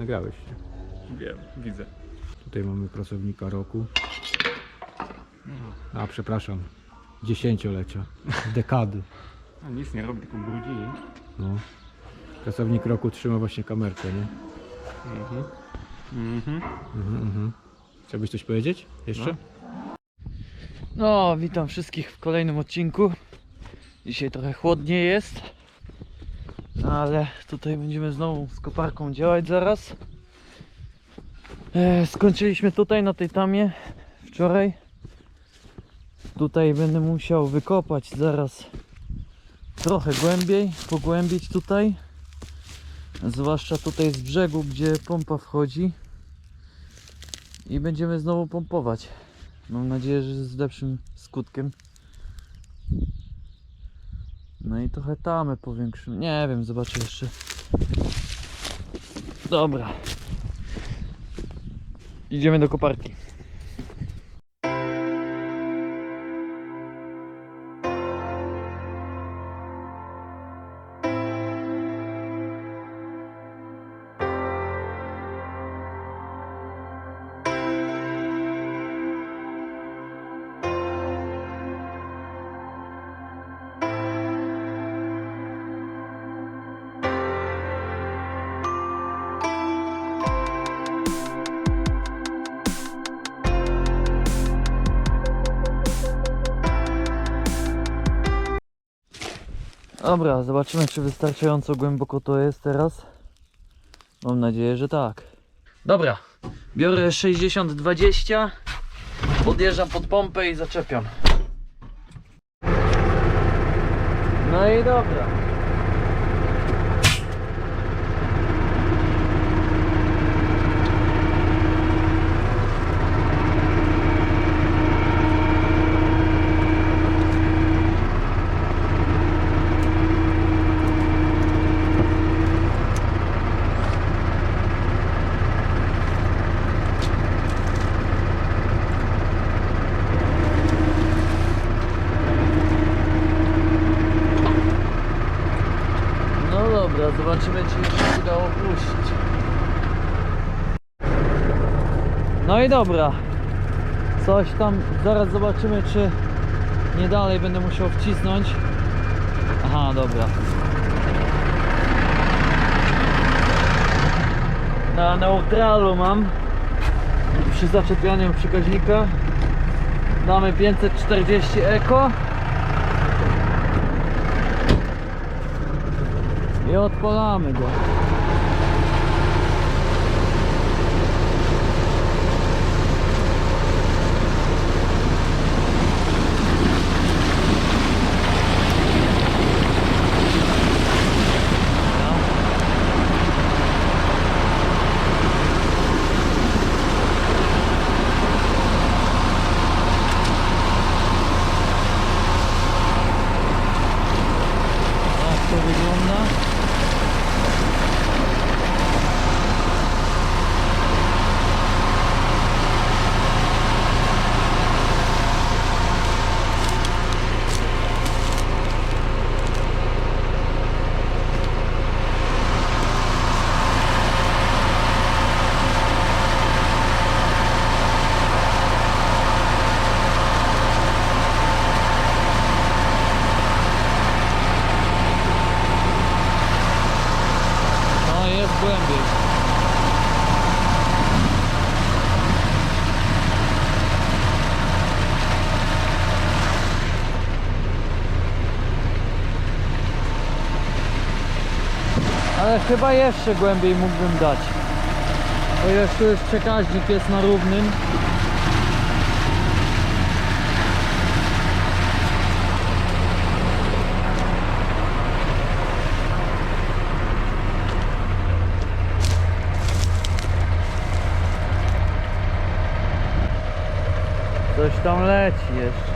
Nagrałeś się. Wiem, widzę. Tutaj mamy pracownika roku. A przepraszam, dziesięciolecia, dekady. A nic nie robi, tylko brudzi. No. Pracownik roku trzyma właśnie kamerkę, nie? Mhm. Mhm. Mhm, mhm. Chciałbyś coś powiedzieć? Jeszcze? No, witam wszystkich w kolejnym odcinku. Dzisiaj trochę chłodniej jest, ale tutaj będziemy znowu z koparką działać zaraz. E, skończyliśmy tutaj na tej tamie wczoraj. Tutaj będę musiał wykopać zaraz trochę głębiej, pogłębić tutaj. Zwłaszcza tutaj z brzegu, gdzie pompa wchodzi. I będziemy znowu pompować. Mam nadzieję, że z lepszym skutkiem. No i trochę tamę powiększymy. Nie wiem, zobaczę jeszcze. Dobra. Idziemy do koparki. Dobra, zobaczymy czy wystarczająco głęboko to jest teraz. Mam nadzieję, że tak. Dobra, biorę 60-20, podjeżdżam pod pompę i zaczepiam. No i dobra. No dobra, zobaczymy czy jeszcze się udało puścić. No i dobra. Coś tam, zaraz zobaczymy czy nie dalej będę musiał wcisnąć. Aha, dobra. Na neutralu mam. Przy zaczepianiu przekaźnika damy 540 eko. I odpalamy go. Tak to wygląda. No jest głębiej. Ale chyba jeszcze głębiej mógłbym dać. Ponieważ tu już przekaźnik jest na równym. Coś tam leci jeszcze.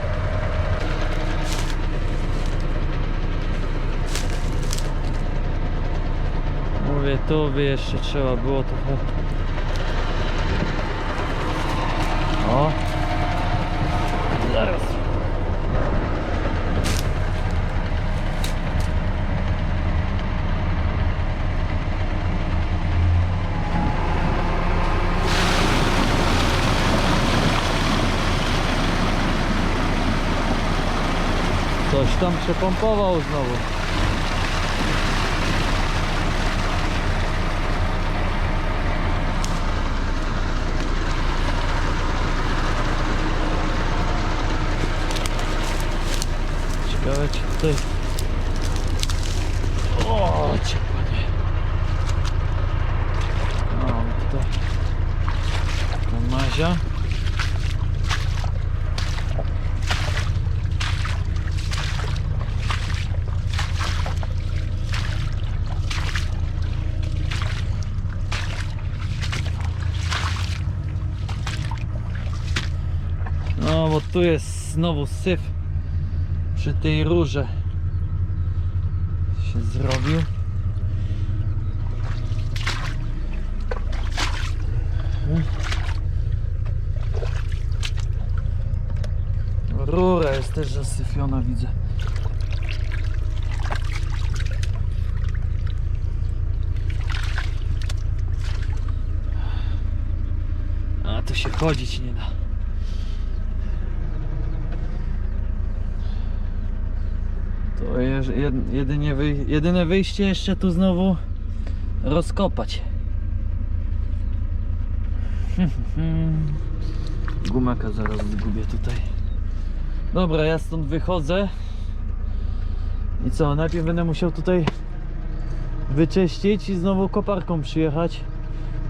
by, tu by jeszcze trzeba było trochę. O. Zaraz. Coś tam przepompował znowu. Czy tutaj... O, ciepło nie. No, tutaj... Ta mazia. No, bo tu jest znowu syf przy tej rurze się zrobił. Rura jest też zasyfiona, widzę. A tu się chodzić nie da. To jedynie wyj- jedyne wyjście jeszcze tu znowu rozkopać. Gumaka zaraz zgubię tutaj. Dobra, ja stąd wychodzę. I co, najpierw będę musiał tutaj wyczyścić i znowu koparką przyjechać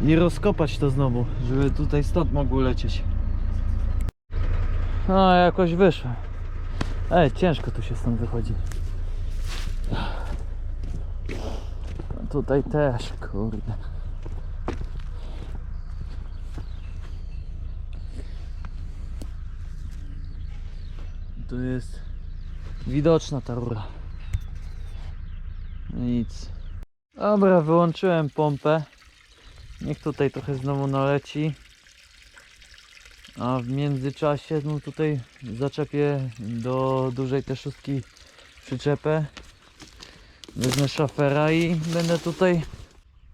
i rozkopać to znowu, żeby tutaj stąd mogło lecieć. No, jakoś wyszło. Ej, ciężko tu się stąd wychodzi. Tutaj też, kurde. Tu jest widoczna ta rura. Nic. Dobra, wyłączyłem pompę. Niech tutaj trochę znowu naleci. A w międzyczasie no tutaj zaczepię do dużej te szóstki przyczepę. Wezmę szafera i będę tutaj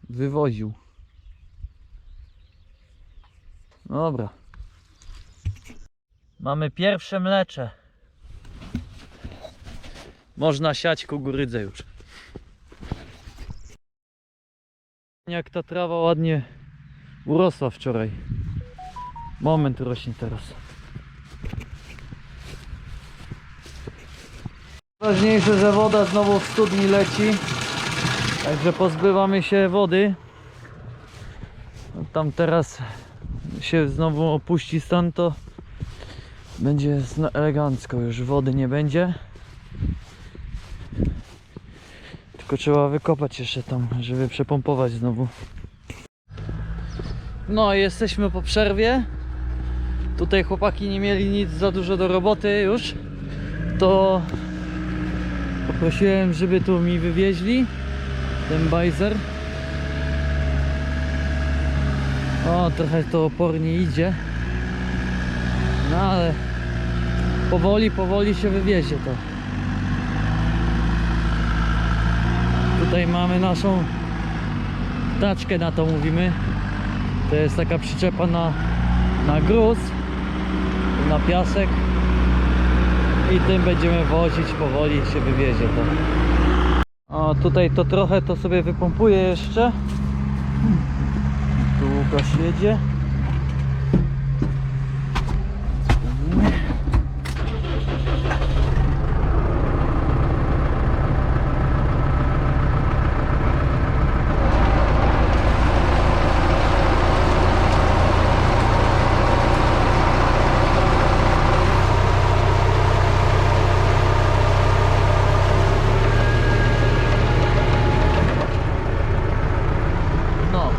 wywoził. Dobra. Mamy pierwsze mlecze. Można siać kukurydzę już. Jak ta trawa ładnie urosła wczoraj. Moment rośnie teraz. Ważniejsze, że woda znowu w studni leci. Także pozbywamy się wody. Tam teraz się znowu opuści stan, to będzie elegancko. Już wody nie będzie. Tylko trzeba wykopać jeszcze tam, żeby przepompować znowu. No, jesteśmy po przerwie. Tutaj chłopaki nie mieli nic za dużo do roboty już. To poprosiłem, żeby tu mi wywieźli ten bajzer. O, trochę to opornie idzie. No ale powoli, powoli się wywiezie to. Tutaj mamy naszą taczkę na to mówimy. To jest taka przyczepa na, na gruz, na piasek i tym będziemy wozić powoli się wywiezie to. O tutaj to trochę to sobie wypompuję jeszcze. Tu Łukasz jedzie. No.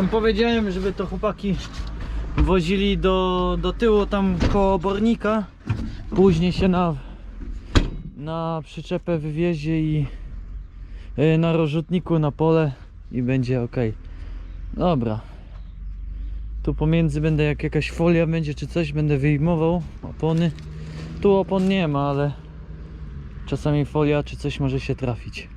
Tam powiedziałem, żeby to chłopaki wozili do, do tyłu tam koło obornika. Później się na, na przyczepę wywiezie i y, na rozrzutniku na pole i będzie ok. Dobra. Tu pomiędzy będę jak jakaś folia będzie czy coś, będę wyjmował opony. Tu opon nie ma, ale czasami folia czy coś może się trafić.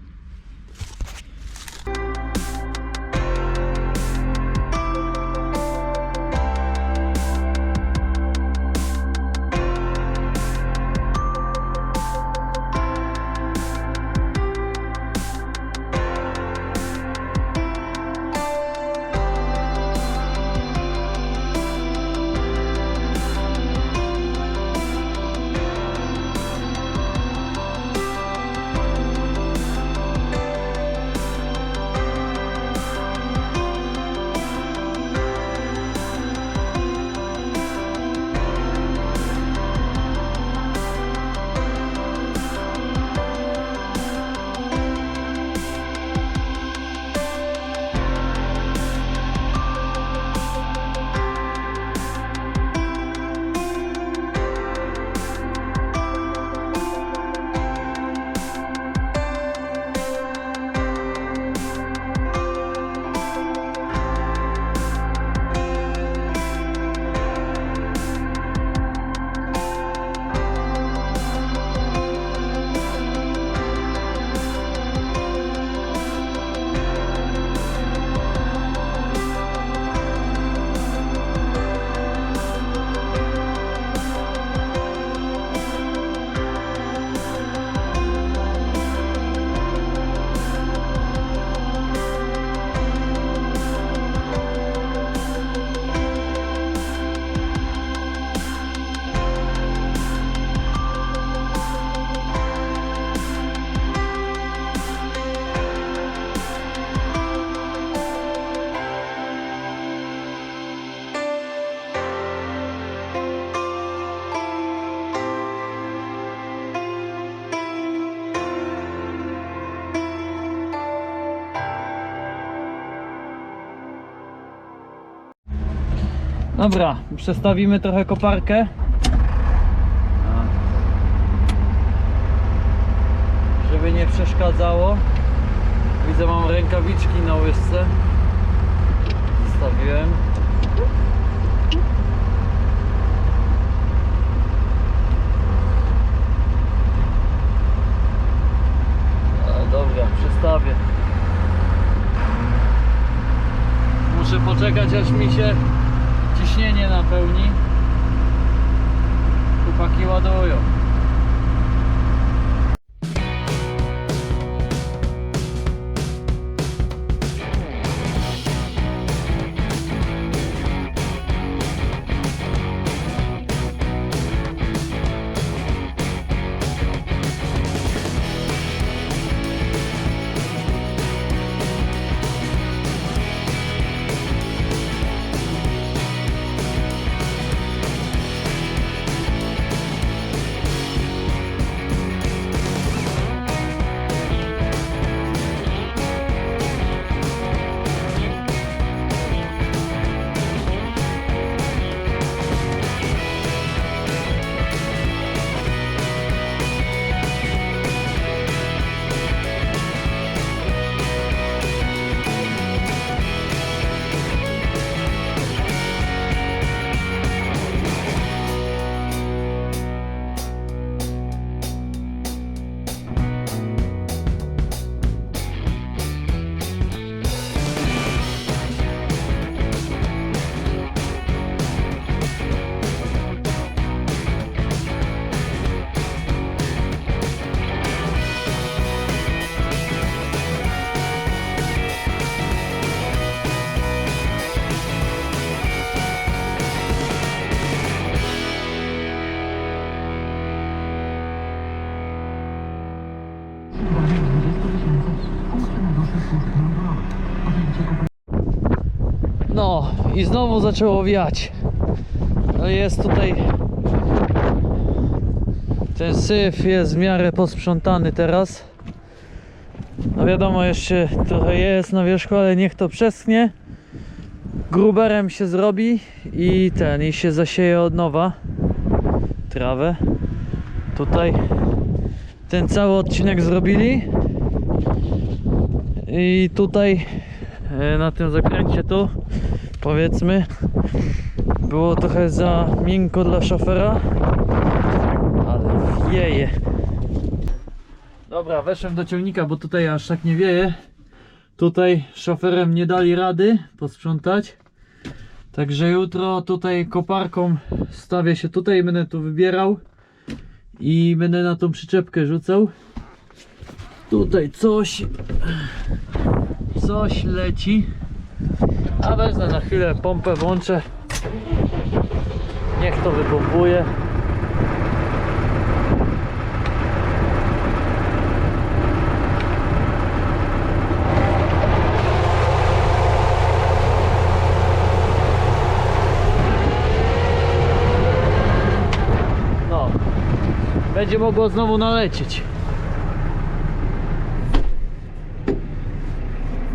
Dobra, przestawimy trochę koparkę. Żeby nie przeszkadzało. Widzę, mam rękawiczki na łyżce. Zostawiłem. Dobra, przestawię. Muszę poczekać aż mi się ciśnienie napełni. Chłopaki ładują. I znowu zaczęło wiać. No jest tutaj ten syf jest w miarę posprzątany teraz. No wiadomo jeszcze trochę jest na wierzchu, ale niech to przeschnie. Gruberem się zrobi i ten i się zasieje od nowa trawę. Tutaj ten cały odcinek zrobili. I tutaj e, na tym zakręcie tu powiedzmy. Było trochę za miękko dla szofera ale wieje. Dobra weszłem do ciągnika bo tutaj aż tak nie wieje. Tutaj szoferem nie dali rady posprzątać. Także jutro tutaj koparką stawię się tutaj będę tu wybierał i będę na tą przyczepkę rzucał. Tutaj coś coś leci a wezmę na chwilę pompę włączę. Niech to wypompuje No. Będzie mogło znowu nalecieć.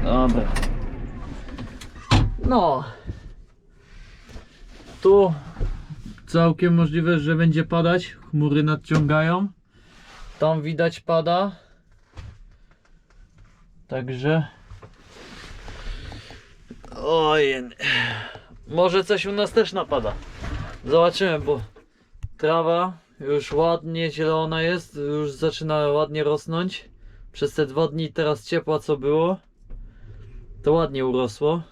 Dobra no. Tu całkiem możliwe, że będzie padać. Chmury nadciągają. Tam widać pada. Także. Ojej. Może coś u nas też napada. Zobaczymy, bo trawa już ładnie zielona jest. Już zaczyna ładnie rosnąć. Przez te dwa dni teraz ciepła co było. To ładnie urosło.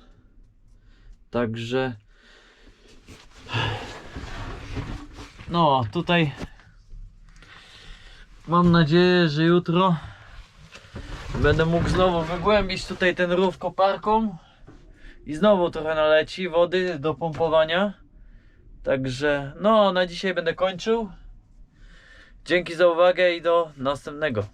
Także no tutaj mam nadzieję, że jutro będę mógł znowu wygłębić tutaj ten rów koparką i znowu trochę naleci wody do pompowania. Także no na dzisiaj będę kończył. Dzięki za uwagę i do następnego.